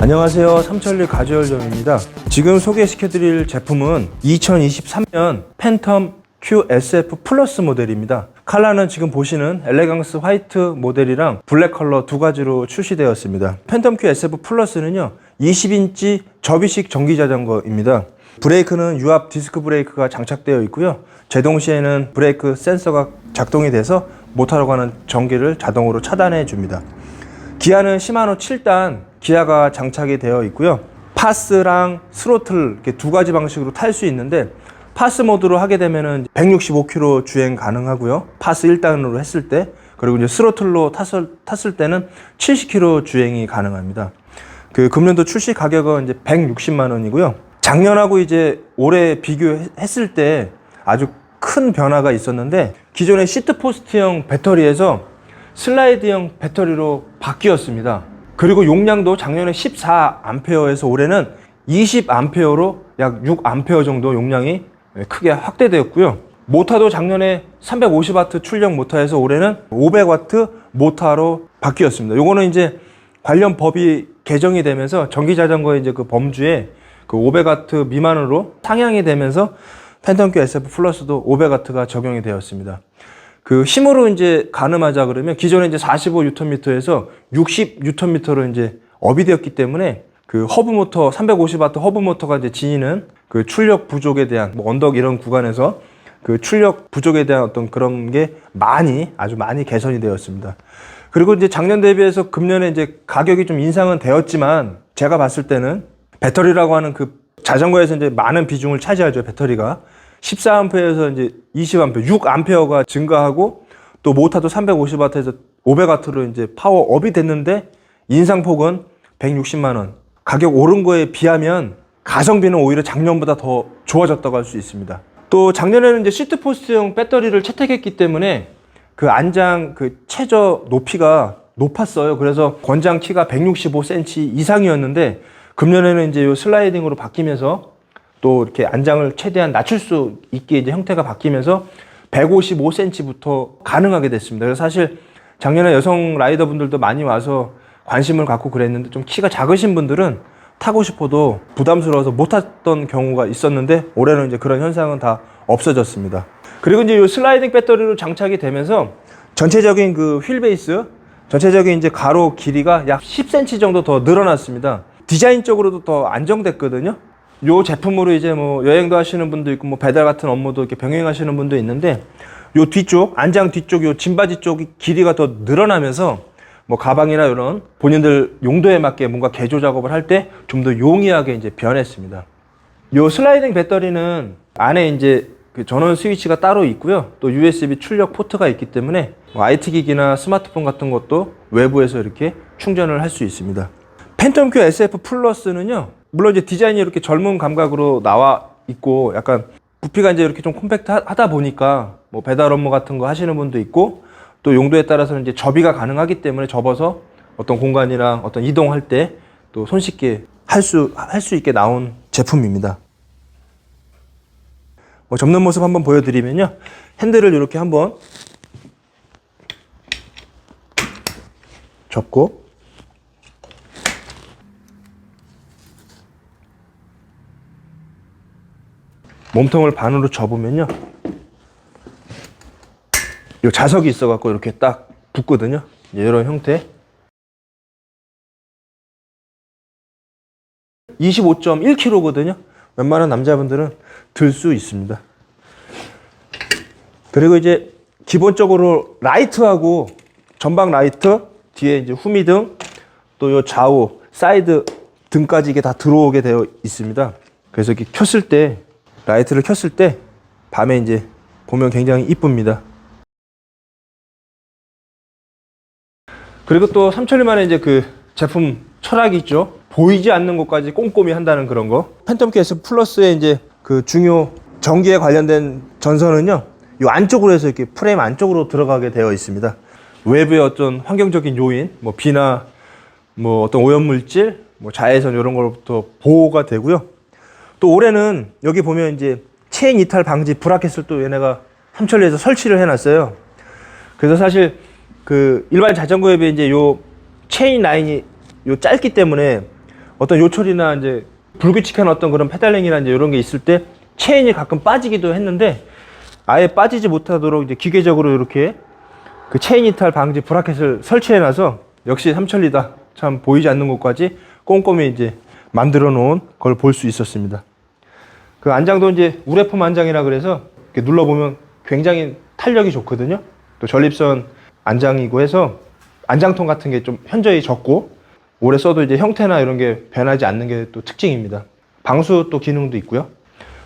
안녕하세요. 삼천리 가주열점입니다. 지금 소개시켜드릴 제품은 2023년 팬텀 QSF 플러스 모델입니다. 컬러는 지금 보시는 엘레강스 화이트 모델이랑 블랙 컬러 두 가지로 출시되었습니다. 팬텀 QSF 플러스는요, 20인치 접이식 전기 자전거입니다. 브레이크는 유압 디스크 브레이크가 장착되어 있고요. 제동 시에는 브레이크 센서가 작동이 돼서 모터로 가는 전기를 자동으로 차단해 줍니다. 기아는 시마노 7단 기아가 장착이 되어 있고요. 파스랑 스로틀 이렇게 두 가지 방식으로 탈 수 있는데 파스 모드로 하게 되면은 165km 주행 가능하고요. 파스 1단으로 했을 때 그리고 이제 스로틀로 탔을, 탔을 때는 70km 주행이 가능합니다. 그 금년도 출시 가격은 이제 160만 원이고요. 작년하고 이제 올해 비교했을 때 아주 큰 변화가 있었는데 기존의 시트 포스트형 배터리에서 슬라이드형 배터리로 바뀌었습니다. 그리고 용량도 작년에 14A에서 올해는 20A로 약 6A 정도 용량이 크게 확대되었고요. 모터도 작년에 350W 출력 모터에서 올해는 500W 모터로 바뀌었습니다. 요거는 이제 관련 법이 개정이 되면서 전기 자전거의 이제 그 범주에 그 500W 미만으로 상향이 되면서 팬텀 q SF 플러스도 500W가 적용이 되었습니다. 그 힘으로 이제 가늠하자 그러면 기존에 이제 45 뉴턴미터에서 60 뉴턴미터로 이제 업이 되었기 때문에 그 허브 모터 350와트 허브 모터가 이제 지니는 그 출력 부족에 대한 뭐 언덕 이런 구간에서 그 출력 부족에 대한 어떤 그런 게 많이 아주 많이 개선이 되었습니다. 그리고 이제 작년 대비해서 금년에 이제 가격이 좀 인상은 되었지만 제가 봤을 때는 배터리라고 하는 그 자전거에서 이제 많은 비중을 차지하죠 배터리가 14A에서 이제 20A, 6A가 증가하고 또 모터도 350W에서 500W로 이제 파워업이 됐는데 인상폭은 160만 원. 가격 오른 거에 비하면 가성비는 오히려 작년보다 더 좋아졌다고 할 수 있습니다. 또 작년에는 이제 시트 포스트형 배터리를 채택했기 때문에 그 안장 그 최저 높이가 높았어요. 그래서 권장 키가 165cm 이상이었는데 금년에는 이제 요 슬라이딩으로 바뀌면서 또 이렇게 안장을 최대한 낮출 수 있게 이제 형태가 바뀌면서 155cm부터 가능하게 됐습니다. 그래서 사실 작년에 여성 라이더 분들도 많이 와서 관심을 갖고 그랬는데 좀 키가 작으신 분들은 타고 싶어도 부담스러워서 못 탔던 경우가 있었는데 올해는 이제 그런 현상은 다 없어졌습니다. 그리고 이제 이 슬라이딩 배터리로 장착이 되면서 전체적인 그 휠 베이스, 전체적인 이제 가로 길이가 약 10cm 정도 더 늘어났습니다. 디자인적으로도 더 안정됐거든요. 요 제품으로 이제 뭐 여행도 하시는 분도 있고 뭐 배달 같은 업무도 이렇게 병행하시는 분도 있는데 요 뒤쪽 안장 뒤쪽 요 짐바지 쪽이 길이가 더 늘어나면서 뭐 가방이나 이런 본인들 용도에 맞게 뭔가 개조 작업을 할 때 좀 더 용이하게 이제 변했습니다. 요 슬라이딩 배터리는 안에 이제 그 전원 스위치가 따로 있고요. 또 USB 출력 포트가 있기 때문에 뭐 IT 기기나 스마트폰 같은 것도 외부에서 이렇게 충전을 할 수 있습니다. 팬텀 q SF 플러스는요. 물론 이제 디자인이 이렇게 젊은 감각으로 나와 있고 약간 부피가 이제 이렇게 좀 콤팩트 하다 보니까 뭐 배달 업무 같은 거 하시는 분도 있고 또 용도에 따라서는 이제 접이가 가능하기 때문에 접어서 어떤 공간이랑 어떤 이동할 때 또 손쉽게 할 수 할 수 있게 나온 제품입니다. 뭐 접는 모습 한번 보여드리면요. 핸들을 이렇게 한번 접고 몸통을 반으로 접으면요. 요 자석이 있어갖고 이렇게 딱 붙거든요. 이런 형태. 25.1kg거든요. 웬만한 남자분들은 들 수 있습니다. 그리고 이제 기본적으로 라이트하고 전방 라이트, 뒤에 이제 후미등, 또 요 좌우, 사이드 등까지 이게 다 들어오게 되어 있습니다. 그래서 이렇게 켰을 때, 라이트를 켰을 때, 밤에 이제 보면 굉장히 이쁩니다. 그리고 또 삼천리만의 이제 그 제품 철학이 있죠. 보이지 않는 것까지 꼼꼼히 한다는 그런 거. 팬텀 케이스 플러스의 이제 그 중요 전기에 관련된 전선은요. 이 안쪽으로 해서 이렇게 프레임 안쪽으로 들어가게 되어 있습니다. 외부의 어떤 환경적인 요인, 뭐 비나 뭐 어떤 오염물질, 뭐 자외선 이런 걸로부터 보호가 되고요. 또 올해는 여기 보면 이제 체인 이탈 방지 브라켓을 또 얘네가 삼천리에서 설치를 해놨어요. 그래서 사실 그 일반 자전거에 비해 이제 요 체인 라인이 요 짧기 때문에 어떤 요철이나 이제 불규칙한 어떤 그런 페달링이나 이제 이런 게 있을 때 체인이 가끔 빠지기도 했는데 아예 빠지지 못하도록 이제 기계적으로 이렇게 그 체인 이탈 방지 브라켓을 설치해 놔서 역시 삼천리다. 참 보이지 않는 곳까지 꼼꼼히 이제 만들어 놓은 걸 볼 수 있었습니다. 그 안장도 이제 우레폼 안장이라 그래서 눌러보면 굉장히 탄력이 좋거든요. 또 전립선 안장이고 해서 안장통 같은 게 좀 현저히 적고 오래 써도 이제 형태나 이런 게 변하지 않는 게 또 특징입니다. 방수 또 기능도 있고요.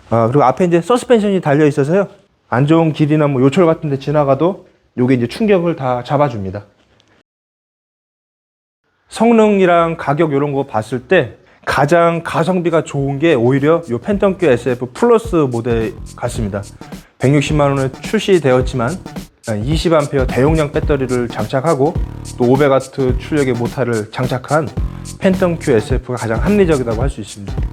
아, 그리고 앞에 이제 서스펜션이 달려 있어서요. 안 좋은 길이나 뭐 요철 같은 데 지나가도 요게 이제 충격을 다 잡아줍니다. 성능이랑 가격 이런 거 봤을 때 가장 가성비가 좋은 게 오히려 요 팬텀Q SF 플러스 모델 같습니다. 160만 원에 출시되었지만 20A 대용량 배터리를 장착하고 또 500W 출력의 모터를 장착한 팬텀Q SF가 가장 합리적이라고 할 수 있습니다.